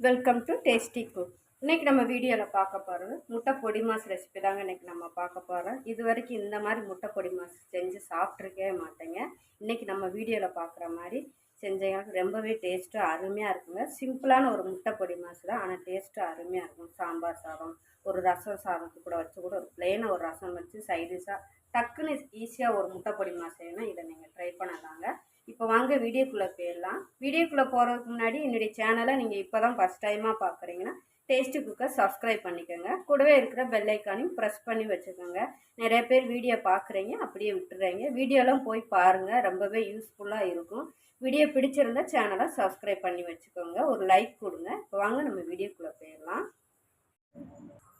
Welcome to tasty cook இன்றைக்கி நம்ம வீடியோவில் பார்க்க போகிறது முட்டை பொடி மாஸ் ரெசிபி தாங்க இன்றைக்கி நம்ம பார்க்க போகிறோம் இது வரைக்கும் இந்த மாதிரி முட்டை பொடி மாஸ் செஞ்சு சாப்பிட்ருக்கவே மாட்டேங்க. இன்றைக்கி நம்ம வீடியோவில் பார்க்குற மாதிரி செஞ்சீங்க. ரொம்பவே டேஸ்ட்டு அருமையாக இருக்குங்க. சிம்பிளான ஒரு முட்டை பொடி மாஸ் தான். ஆனால் டேஸ்ட்டு அருமையாக இருக்கும். சாம்பார் சாதம் ஒரு ரசம் சாதத்துக்கு கூட வச்சு கூட ஒரு பிளெயினாக ஒரு ரசம் வச்சு சைடிஷாக டக்குன்னு ஈஸியாக ஒரு முட்டை பொடி மாஸ் செய்யணும் இதை நீங்கள் ட்ரை பண்ணலாங்க. இப்போ வாங்க வீடியோக்குள்ளே போயிடலாம். வீடியோக்குள்ளே போகிறதுக்கு முன்னாடி என்னுடைய சேனலை நீங்கள் இப்போ தான் ஃபஸ்ட் டைமாக பார்க்குறீங்கன்னா டேஸ்ட்டு குக்கை சப்ஸ்கிரைப் பண்ணிக்கோங்க. கூடவே இருக்கிற பெல்லைக்கானையும் ப்ரெஸ் பண்ணி வச்சுக்கோங்க. நிறைய பேர் வீடியோ பார்க்குறீங்க அப்படியே விட்டுறீங்க. வீடியோலாம் போய் பாருங்கள் ரொம்பவே யூஸ்ஃபுல்லாக இருக்கும். வீடியோ பிடிச்சிருந்தா சேனலை சப்ஸ்கிரைப் பண்ணி வச்சுக்கோங்க. ஒரு லைக் கொடுங்க. இப்போ வாங்க நம்ம வீடியோக்குள்ளே போயிடலாம்.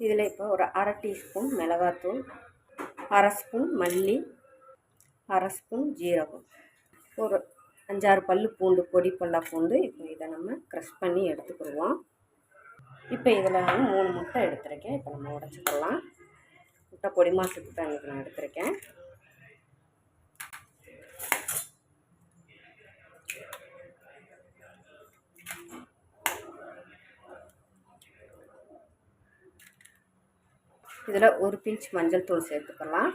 இதில் இப்போ ஒரு அரை டீஸ்பூன் மிளகாத்தூள் அரை ஸ்பூன் மல்லி அரை ஸ்பூன் ஜீரகம். ஒரு அஞ்சாறு பல் பூண்டு பொடி பல்லா பூண்டு இப்போ இதை நம்ம க்ரஷ் பண்ணி எடுத்துக்கிடுவோம். இப்போ இதில் நான் மூணு முட்டை எடுத்திருக்கேன். இப்போ நம்ம உடச்சிக்கலாம் முட்டை பொடி மாசத்துக்கு தான் இன்றைக்கி நான் எடுத்திருக்கேன். இதில் ஒரு பிஞ்ச் மஞ்சள் தூள் சேர்த்துக்கலாம்.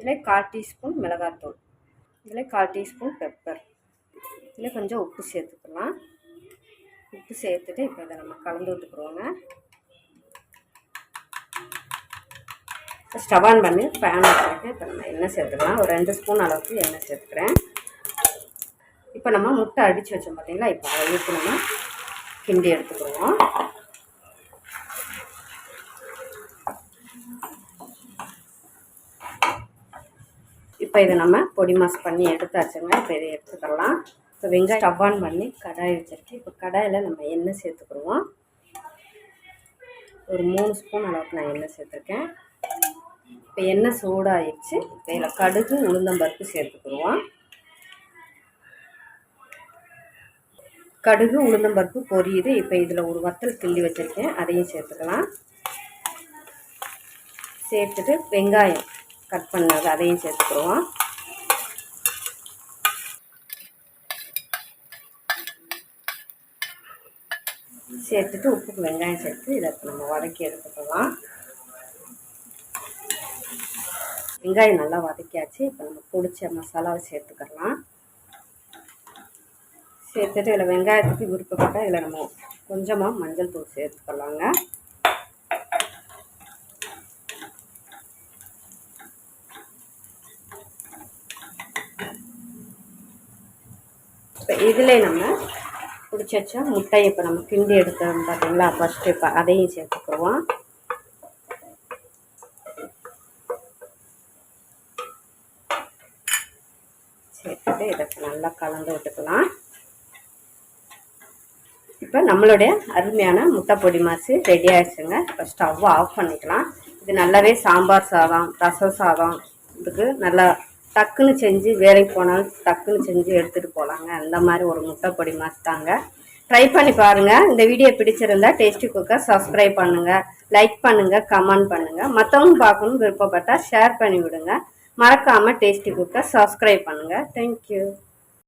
இதில் கால் டீஸ்பூன் மிளகாத்தூள். இதில் கால் டீஸ்பூன் பெப்பர். இதில் கொஞ்சம் உப்பு சேர்த்துக்கலாம். உப்பு சேர்த்துட்டு இப்போ இதை நம்ம கலந்து விட்டுக்குறோங்க. ஸ்டவ் ஆன் பண்ணி ஃபேன் வச்சுருக்கேன் இப்போ நம்ம எண்ணெய் சேர்த்துக்கலாம். ஒரு ரெண்டு ஸ்பூன் அளவுக்கு எண்ணெய் சேர்த்துக்கிறேன். இப்போ நம்ம முட்டை அடித்து வச்சோம் பார்த்தீங்களா? இப்போ அதை ஊற்றி நம்ம கிண்டி எடுத்துக்கிடுவோம் இப்போ இதை நம்ம பொடி மாஸ் பண்ணி எடுத்தாச்சுங்க இப்போ இதை எடுத்துக்கலாம். இப்போ வெங்காயம் ஸ்டவ் ஆன் பண்ணி கடாய் வச்சுருக்கேன். இப்போ கடாயில் நம்ம எண்ணெய் சேர்த்துக்கிடுவோம். ஒரு மூணு ஸ்பூன் அளவுக்கு நான் எண்ணெய் சேர்த்துருக்கேன். இப்போ எண்ணெய் சூடாகிடுச்சு இப்போ இதில் கடுகு உளுந்தம்பருப்பு சேர்த்துக்கிடுவோம். கடுகு உளுந்தம்பருப்பு பொரியுது. இப்போ இதில் ஒரு வத்தல் கிள்ளி வச்சுருக்கேன். அதையும் சேர்த்துக்கலாம். சேர்த்துட்டு வெங்காயம். கட் பண்ணது அதையும் சேர்த்துக்குருவோம் சேர்த்துட்டு உப்புக்கு வெங்காயம் சேர்த்து இதை நம்ம வதக்கி எடுத்துக்கலாம். வெங்காயம் நல்லா வதக்கியாச்சு இப்போ நம்ம பிடிச்ச மசாலாவை சேர்த்துக்கலாம். சேர்த்துட்டு இதில் வெங்காயத்துக்கு விருப்பப்பட்டால் இதில் நம்ம கொஞ்சமாக மஞ்சள் தூள் சேர்த்துக்கலாங்க இப்போ இதில் நம்ம பிடிச்சா முட்டையை இப்போ நம்ம கிண்டி எடுத்தோம் பார்த்தீங்களா ஃபஸ்ட்டு இப்போ அதையும் சேர்த்துக்குருவோம் சேர்த்துட்டு இதை நல்லா கலந்து விட்டுக்கலாம். இப்போ நம்மளுடைய அருமையான முட்டை பொடி மாசு ரெடி ஆகிடுச்சுங்க இப்போ ஸ்டவ்வை ஆஃப் பண்ணிக்கலாம். இது நல்லாவே சாம்பார் சாதம் ரசம் சாதம். இதுக்கு நல்லா டக்குன்னு செஞ்சு வேலைக்கு போனாலும் டக்குன்னு செஞ்சு எடுத்துகிட்டு போகலாங்க அந்த மாதிரி ஒரு முட்டைப்பொடி மாற்றாங்க தாங்க ட்ரை பண்ணி பாருங்கள் இந்த வீடியோ பிடிச்சிருந்தா டேஸ்டி குக்கர் சப்ஸ்கிரைப் பண்ணுங்கள் லைக் பண்ணுங்கள் கமெண்ட் பண்ணுங்கள் மற்றவங்க பார்க்கணும் விருப்பப்பட்டால் ஷேர் பண்ணி விடுங்க மறக்காமல் டேஸ்டி குக்கர் சப்ஸ்கிரைப் பண்ணுங்கள் தேங்க்யூ